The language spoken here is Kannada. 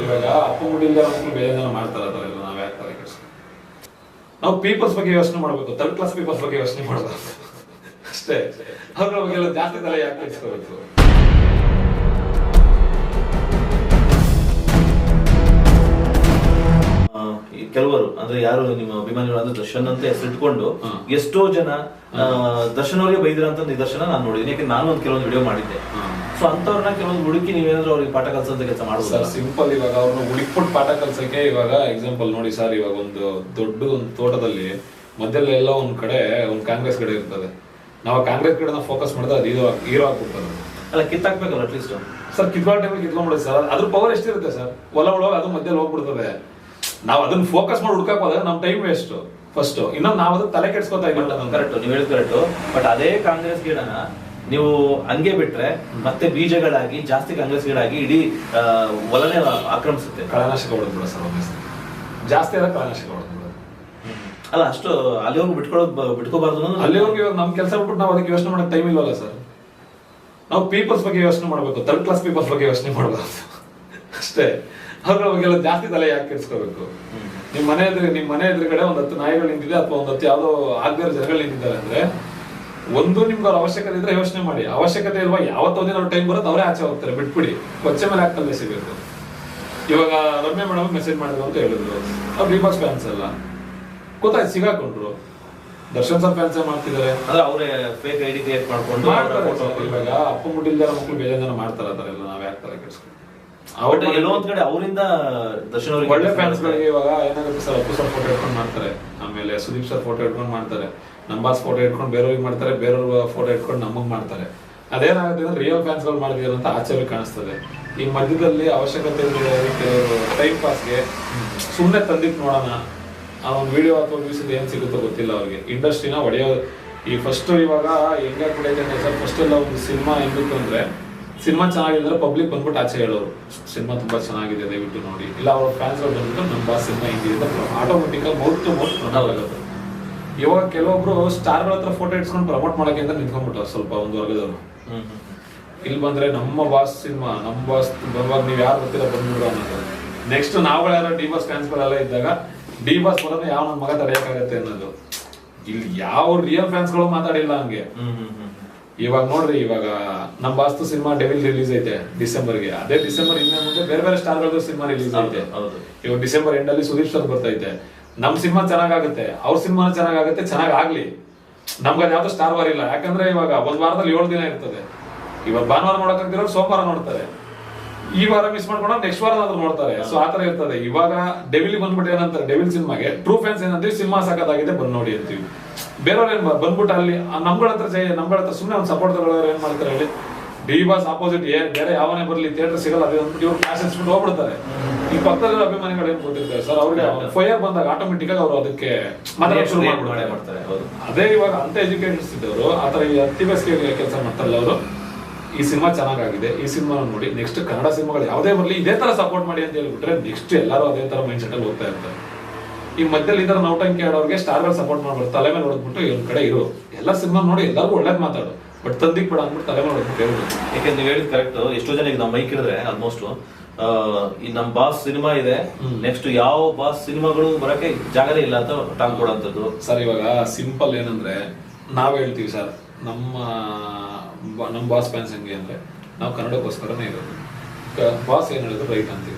ಇವಾಗ ಅಪ್ಪು ಮುಟ್ಟಿಲ್ಲದೆ ಮಕ್ಕಳು ಬೇರೆ ಮಾಡ್ತಾರೆ ಎಲ್ಲ ನಾವು ಯಾಕೆ ತಲೆ ನಾವ್ ಪೀಪಲ್ಸ್ ಬಗ್ಗೆ ಯೋಚನೆ ಮಾಡಬೇಕು ಥರ್ಡ್ ಕ್ಲಾಸ್ ಪೀಪಲ್ಸ್ ಬಗ್ಗೆ ಯೋಚನೆ ಮಾಡಬಾರ್ದು ಅಷ್ಟೇ. ಅವ್ರ ಬಗ್ಗೆ ಜಾಸ್ತಿ ತಲೆ ಯಾಕೆ ಕೆಡಿಸ್ಕೋಬೇಕು? ಅಂದ್ರೆ ಯಾರು ನಿಮ್ಮ ಅಭಿಮಾನಿಗಳು ಅಂದ್ರೆ ದರ್ಶನ್ ಅಂತ ಹೆಸರಿಟ್ಕೊಂಡು. ಎಷ್ಟೋ ಜನ ದರ್ಶನ್ ಅವರಿಗೆ ಅಂತ ನಿದರ್ಶನ ನಾನು ನೋಡಿದ್ದೀನಿ. ಯಾಕೆ ನಾನು ಒಂದು ಕೆಲವೊಂದು ವಿಡಿಯೋ ಮಾಡಿದ್ದೆ. ಸೊ ಅಂತವ್ರನ್ನ ಕೆಲವೊಂದು ಹುಡುಕಿ ನೀವೇನಾದ್ರೂ ಅವ್ರಿಗೆ ಪಾಠ ಕಲ್ಸಂತ ಕೆಲಸ ಸರ್ ಸಿಂಪಲ್ ಇವಾಗ ಅವ್ರನ್ನ ಹುಡುಕ್ಬಿಟ್ಟು ಪಾಠ ಕಲ್ಸಕ್ಕೆ ಇವಾಗ ಎಕ್ಸಾಂಪಲ್ ನೋಡಿ ಸರ್ ಇವಾಗ ಒಂದು ದೊಡ್ಡ ಒಂದು ತೋಟದಲ್ಲಿ ಮಧ್ಯದಲ್ಲಿ ಎಲ್ಲ ಒಂದ್ ಕಡೆ ಒಂದು ಕಾಂಗ್ರೆಸ್ ಕಡೆ ಇರ್ತದೆ. ನಾವು ಕಾಂಗ್ರೆಸ್ ಕಡೆನ ಫೋಕಸ್ ಮಾಡಿದ್ರೆ ಅದು ಹೀರೋ ಹೀರೋ ಆಗ್ಬಿಡ್ತದೆ. ಅಲ್ಲ ಕಿತ್ತಾಕ್ಬೇಕಲ್ಲ ಅಟ್ಲೀಸ್ಟ್ ಸರ್ ಕಿತ್ಕೊಳ್ಳೋ ಟೈಮ್ ಕಿತ್ಕೊಂಡ್ಬಿಡುತ್ತೆ ಸರ್. ಅದ್ರ ಪವರ್ ಎಷ್ಟಿರುತ್ತೆ ಸರ್? ಒಲ ಒಳಗೆ ಅದು ಮಧ್ಯದಲ್ಲಿ ಹೋಗ್ಬಿಡ್ತದೆ. ನಾವು ಅದನ್ನ ಫೋಕಸ್ ಮಾಡಿ ಹುಡ್ಕಕ್ ಹೋದಾಗ ನಮ್ಮ ಟೈಮ್ ವೇಸ್ಟ್ ಫಸ್ಟ್ ಇನ್ನೊಂದು ನಾವು ಅದನ್ನ ತಲೆ ಕೆಡ್ಸ್ಕೊತಾ ಇದ್ದೀವಿ ಕರೆಕ್ಟ್ ನೀವು ಹೇಳಿದ್ ಕರೆಕ್ಟ್ ಬಟ್ ಅದೇ ಕಾಂಗ್ರೆಸ್ ಗಿಡನ ನೀವು ಹಂಗೆ ಬಿಟ್ರೆ ಮತ್ತೆ ಬೀಜಗಳಾಗಿ ಜಾಸ್ತಿ ಕಾಂಗ್ರೆಸ್ ಗಿಡಾಗಿ ಇಡೀ ಒಲನೆ ಆಕ್ರಮಿಸುತ್ತೆ. ಕಳನಾಶಕ ಹೊಡೆದ್ಬಿಡ ಸರ್. ಜಾಸ್ತಿ ಆದ ಕಳನಾಶಕ ಹೊಡೆದ್ಬಿಡ ಅಲ್ಲ ಅಷ್ಟು ಅಲ್ಲಿವರೆಗೂ ಬಿಟ್ಕೊಳ್ಳೋದು ಬಿಟ್ಕೋಬಾರ್ದು ಅಲ್ಲಿವರೆಗೂ ಇವಾಗ ನಮ್ಮ ಕೆಲಸ ಬಿಟ್ಬಿಟ್ಟು ನಾವು ಅದಕ್ಕೆ ಯೋಚನೆ ಮಾಡಕ್ಕೆ ಟೈಮ್ ಇಲ್ವಲ್ಲ ಸರ್? ನಾವು ಪೀಪಲ್ಸ್ ಬಗ್ಗೆ ಯೋಚನೆ ಮಾಡಬೇಕು. ಥರ್ಡ್ ಕ್ಲಾಸ್ ಪೀಪಲ್ಸ್ ಬಗ್ಗೆ ಯೋಚನೆ ಮಾಡಬಾರ್ದು ಅಷ್ಟೇ. ಅವ್ರ ಬಗ್ಗೆಲ್ಲ ಜಾಸ್ತಿ ತಲೆ ಯಾಕೆ ಕೆಡಿಸ್ಕೋಬೇಕು? ನಿಮ್ಮ ಮನೆ ಎದುರು ನಿಮ್ಮ ಮನೆ ಎದುರುಗಡೆ ಒಂದು ಹತ್ತು ನಾಯಿಗಳು ನಿಂತಿದೆ ಅಥವಾ ಒಂದು ಹತ್ತು ಯಾವುದೋ ಆಗದೇ ಇರೋ ಜನಗಳು ನಿಂತಿದ್ದಾರೆ ಅಂದ್ರೆ ಒಂದು ನಿಮ್ಗೆ ಅವ್ರ ಅವಶ್ಯಕತೆ ಇದ್ರೆ ಯೋಚನೆ ಮಾಡಿ. ಅವಶ್ಯಕತೆ ಇಲ್ವಾ ಯಾವತ್ತೋ ದಿನ ಅವ್ರ ಟೈಮ್ ಬರುತ್ತೆ ಅವರೇ ಆಚೆ ಹೋಗ್ತಾರೆ ಬಿಟ್ಬಿಡಿ. ಕೊಚ್ಚೆ ಮೇಲೆ ಹಾಕಲ್ಲೇ ಸಿಗಬೇಕು ಇವಾಗ ರಮ್ಯ ಮೇಡಮ್ ಮೆಸೇಜ್ ಮಾಡಿದ್ರು ಅಂತ ಹೇಳಿದ್ರು. ಅವ್ರು ಡಿಬಾಕ್ಸ್ ಫ್ಯಾನ್ಸ್ ಅಲ್ಲ. ಗೊತ್ತಾಯ್ತು ಸಿಗಾಕೊಂಡ್ರು. ದರ್ಶನ್ ಸರ್ ಫ್ಯಾನ್ಸ್ ಮಾಡ್ತಿದ್ದಾರೆ? ಅಂದ್ರೆ ಅವರೇ ಫೇಕ್ ಐಡಿ ಕ್ರಿಯೇಟ್ ಮಾಡ್ಕೊಂಡು ಇವಾಗ ಅಪ್ಪ ಮುಟ್ಟಿಲ್ದಾರ ಮಕ್ಕಳು ಬೇರೆ ಜನ ಮಾಡ್ತಾರೆ ಎಲ್ಲ ನಾವ್ ಯಾಕೆ ತರ ಕೆಡಿಸ್ಕೊಂಡು ಎಲ್ಲೋ ಒಂದ್ ಕಡೆ ಅವರಿಂದ ದರ್ಶನ್ ಅವರಿಗೆ ಒಳ್ಳೆ ಫ್ಯಾನ್ಸ್ ಗಳಿಗೆ ಇವಾಗ ಏನಾಗುತ್ತೆ ಸರ್ ಅಪ್ಪು ಸರ್ ಫೋಟೋ ಇಟ್ಕೊಂಡು ಮಾಡ್ತಾರೆ. ಆಮೇಲೆ ಸುದೀಪ್ ಸರ್ ಫೋಟೋ ಇಟ್ಕೊಂಡು ಮಾಡ್ತಾರೆ. ನಮ್ಮ ಬಾಸ್ ಫೋಟೋ ಇಟ್ಕೊಂಡು ಬೇರೆಯವ್ರಿಗೆ ಮಾಡ್ತಾರೆ ಬೇರೆಯವ್ರ ಫೋಟೋ ಇಟ್ಕೊಂಡು ನಮಗ್ ಮಾಡ್ತಾರೆ. ಅದೇನಾಗುತ್ತೆ ಅಂದ್ರೆ ರಿಯಲ್ ಫ್ಯಾನ್ಸ್ಗಳು ಮಾಡಿದ್ರು ಅಂತ ಆಶ್ಚರ್ಯ ಕಾಣಿಸ್ತದೆ. ಈ ಮಧ್ಯದಲ್ಲಿ ಅವಶ್ಯಕತೆ ಕೆಲವರು ಟೈಮ್ ಪಾಸ್ಗೆ ಸುಮ್ಮನೆ ತಂದಿಟ್ ನೋಡೋಣ. ಆ ಒಂದು ವಿಡಿಯೋ ಅಥವಾ ವ್ಯೂಸ್ ಏನ್ ಸಿಗುತ್ತೋ ಗೊತ್ತಿಲ್ಲ ಅವ್ರಿಗೆ. ಇಂಡಸ್ಟ್ರಿನ ಒಡೆಯೋ ಈ ಫಸ್ಟ್ ಇವಾಗ ಹೆಂಗ ಕೂಡ ಫಸ್ಟ್ ಎಲ್ಲ ಒಂದು ಸಿನಿಮಾ ಹೆಂಗಿತ್ತು ಅಂದ್ರೆ ಸಿನಿಮಾ ಚೆನ್ನಾಗಿದ್ರೆ ಪಬ್ಲಿಕ್ ಬಂದ್ಬಿಟ್ಟು ಆಚೆ ಹೇಳೋರು. ಸಿನಿಮಾ ತುಂಬಾ ಚೆನ್ನಾಗಿದೆ ದಯವಿಟ್ಟು ನೋಡಿ. ಇಲ್ಲ ಅವ್ರ ಫ್ಯಾನ್ಸ್ ಬಂದ್ಬಿಟ್ಟು ನಮ್ಮ ಬಾಸ್ ಸಿನಿಮಾ ಹಿಂಗಿದೆ ಅಂತ ಆಟೋಮೆಟಿಕ್ ಆಗಿ ಮೌತ್ ಟು ಮೌತ್ ಪ್ರಮೋಟ್ ಆಗುತ್ತೆ. ಇವಾಗ ಕೆಲವೊಬ್ರು ಸ್ಟಾರ್ಗಳ ಹತ್ರ ಫೋಟೋ ಇಟ್ಸ್ಕೊಂಡು ಪ್ರಮೋಟ್ ಮಾಡಕ್ಕೆ ಅಂತ ನಿಂತ್ಕೊಂಡ್ಬಿಟ್ಟು ಸ್ವಲ್ಪ ಒಂದು ವರ್ಗದವರು. ಇಲ್ಲಿ ಬಂದ್ರೆ ನಮ್ಮ ಬಾಸ್ ಸಿನಿಮಾ ನಮ್ಮ ಬಾಸ್ ಬರುವಾಗ ನೀವು ಯಾರು ಗೊತ್ತಿಲ್ಲ ಬಂದ್ಬಿಡ್ರು ಅನ್ನೋದು. ನೆಕ್ಸ್ಟ್ ನಾವುಗಳೆಲ್ಲ ಡಿ ಬಾಸ್ ಫ್ಯಾನ್ಸ್ ಗಳೆಲ್ಲ ಇದ್ದಾಗ ಡಿ ಬಾಸ್ ಬರೋದು ಯಾವ ನನ್ನ ಮಗ ತಡೆಯಕ್ಕಾಗತ್ತೆ ಅನ್ನೋದು. ಇಲ್ಲಿ ಯಾವ ರಿಯಲ್ ಫ್ಯಾನ್ಸ್ಗಳು ಮಾತಾಡಿಲ್ಲ ಹಂಗೆ. ಇವಾಗ ನೋಡ್ರಿ ಇವಾಗ ನಮ್ಮ ಬಾಸ್ತು ಸಿನಿಮಾ ಡೆವಿಲ್ ರಿಲೀಸ್ ಐತೆ ಡಿಸೆಂಬರ್ಗೆ. ಅದೇ ಡಿಸೆಂಬರ್ ಇನ್ನ ಮುಂದೆ ಬೇರೆ ಬೇರೆ ಸ್ಟಾರ್ಗಳದ್ದು ಸಿನಿಮಾ ರಿಲೀಸ್ ಆಗುತ್ತೆ ಐತೆ. ಇವಾಗ ಡಿಸೆಂಬರ್ ಎಂಡ್ ಅಲ್ಲಿ ಸುದೀಪ್ ಸರ್ ಬರ್ತೈತೆ ನಮ್ ಸಿನಿಮಾ ಚೆನ್ನಾಗಾಗುತ್ತೆ ಅವ್ರ ಸಿನಿಮಾ ಚೆನ್ನಾಗಾಗುತ್ತೆ ಚೆನ್ನಾಗ್ ಆಗ್ಲಿ ನಮ್ಗೆ ಅದು ಯಾವ್ದು ಸ್ಟಾರ್ ವಾರ್ ಇಲ್ಲ. ಯಾಕಂದ್ರೆ ಇವಾಗ ಒಂದ್ ವಾರದಲ್ಲಿ ಏಳು ದಿನ ಇರ್ತದೆ. ಇವಾಗ ಭಾನುವಾರ ನೋಡಕ್ಕಾಗ್ದಿರೋ ಸೋಮವಾರ ನೋಡ್ತಾರೆ. ಈ ವಾರ ಮಿಸ್ ಮಾಡ್ಕೊಂಡು ನೆಕ್ಸ್ಟ್ ವಾರ ಆದ್ರೂ ನೋಡ್ತಾರೆ ಸೊ ಆತರ ಇರ್ತದೆ. ಇವಾಗ ಡೆವಿಲ್ ಬಂದ್ಬಿಟ್ಟು ಏನಂತಾರೆ ಡೆವಿಲ್ ಸಿನಿಮಾಗೆ ಟ್ರೂ ಫ್ಯಾನ್ಸ್ ಏನಂತೀವಿ ಸಿನಿಮಾ ಸಾಕಾಗಿದೆ ಬಂದ್ ನೋಡಿ ಅಂತೀವಿ. ಬೇರೆಯವ್ರು ಏನ್ ಬ- ಬಂದ್ಬಿಟ್ಟು ಅಲ್ಲಿ ಆ ನಮ್ಗಳ ಹತ್ರ ನಮ್ಗಳ ಹತ್ರ ಸುಮ್ಮನೆ ಒಂದು ಸಪೋರ್ಟ್ ತಗೊಳ್ಳೋರು ಏನ್ ಮಾಡ್ತಾರೆ ಹೇಳಿ ಡಿ ಬಾಸ್ ಆಪೋಸಿಟ್ ಏನ್ ಬೇರೆ ಯಾವನೇ ಬರಲಿ ಥಿಯೇಟರ್ ಸಿಗಲ್ಲ ಅದೇ ಅಂದ್ಬಿಟ್ಟು ಇವ್ರು ಕ್ಲಾಸ್ ಹಚ್ಬಿಟ್ಟು ಹೋಗ್ಬಿಡ್ತಾರೆ. ಈ ಪಕ್ಕದಲ್ಲಿರೋ ಅಭಿಮಾನಿಗಳು ಏನ್ ಗೊತ್ತಿರ್ತಾರೆ ಸರ್? ಅವ್ರಿಗೆ ಫೈರ್ ಬಂದಾಗ ಆಟೋಮೆಟಿಕ್ ಆಗಿ ಅವರು ಅದಕ್ಕೆ ಮಾತಾಡೋಕೆ ಶುರು ಮಾಡ್ತಾರೆ ಹೌದು. ಅದೇ ಇವಾಗ ಅಂತ ಎಜುಕೇಟರ್ಸ್ ಇದ್ದವರು ಆತರ ಈ ಅತಿ ಬೇಸಿಗೆ ಕೆಲಸ ಮಾಡ್ತಾರಲ್ಲ ಅವರು ಈ ಸಿನಿಮಾ ಚೆನ್ನಾಗಾಗಿದೆ ಈ ಸಿನಿಮಾ ನೋಡಿ ನೆಕ್ಸ್ಟ್ ಕನ್ನಡ ಸಿನಿಮಾಗಳು ಯಾವುದೇ ಬರಲಿ ಇದೇ ತರ ಸಪೋರ್ಟ್ ಮಾಡಿ ಅಂತ ಹೇಳ್ಬಿಟ್ರೆ ನೆಕ್ಸ್ಟ್ ಎಲ್ಲರೂ ಅದೇ ತರ ಮೈಂಡ್ ಸೆಟ್ ಅಲ್ಲಿ ಹೋಗ್ತಾ ಇರ್ತಾರೆ. ಈ ಮಧ್ಯದಲ್ಲಿ ತರ ನೌಟಂಕಿ ಆಡೋರಿಗೆ ಸ್ಟಾರ್ಗಳು ಸಪೋರ್ಟ್ ಮಾಡ್ಬಿಟ್ಟು ತಲೆ ಮೇಲೆ ಹೊಡೆದ್ಬಿಟ್ಟು ಇವ್ರ ಕಡೆ ಇರು. ಎಲ್ಲ ಸಿನಿಮಾ ನೋಡಿ ಎಲ್ಲರಿಗೂ ಒಳ್ಳೇದು ಮಾತಾಡು. ಬಟ್ ತಂದಿಕ್ ಬೇಡ ಅಂದ್ಬಿಟ್ಟು ತಲೆ ಮೇಲೆ ಹೊಡೆದ್ಬಿಟ್ಟು ಹೇಳ್ಬಿಟ್ಟು ಯಾಕಂದ್ರೆ ನೀವು ಹೇಳಿದ್ ಕರೆಕ್ಟ್ ಎಷ್ಟೋ ಜನ ಈಗ ನಮ್ಮ ಮೈಕ್ ಹಿಡಿದ್ರೆ ಆಲ್ಮೋಸ್ಟ್ ಈ ನಮ್ಮ ಬಾಸ್ ಸಿನಿಮಾ ಇದೆ. ನೆಕ್ಸ್ಟ್ ಯಾವ ಬಾಸ್ ಸಿನಿಮಾಗಳು ಬರಕ್ಕೆ ಜಾಗನೇ ಇಲ್ಲ ಅಂತ ಟಾಂಗ್ ಕೊಡೋಂಥದ್ದು. ಸರ್ ಇವಾಗ ಸಿಂಪಲ್ ಏನಂದ್ರೆ ನಾವ್ ಹೇಳ್ತೀವಿ ಸರ್ ನಮ್ಮ ನಮ್ ನಮ್ಮ ಬಾಸ್ ಫ್ಯಾನ್ಸ್ ಹೆಂಗೆ ಅಂದ್ರೆ ನಾವು ಕನ್ನಡಕ್ಕೋಸ್ಕರನೇ ಇರೋದು. ಬಾಸ್ ಏನ್ ಹೇಳಿದ್ರು ರೈಟ್ ಅಂತ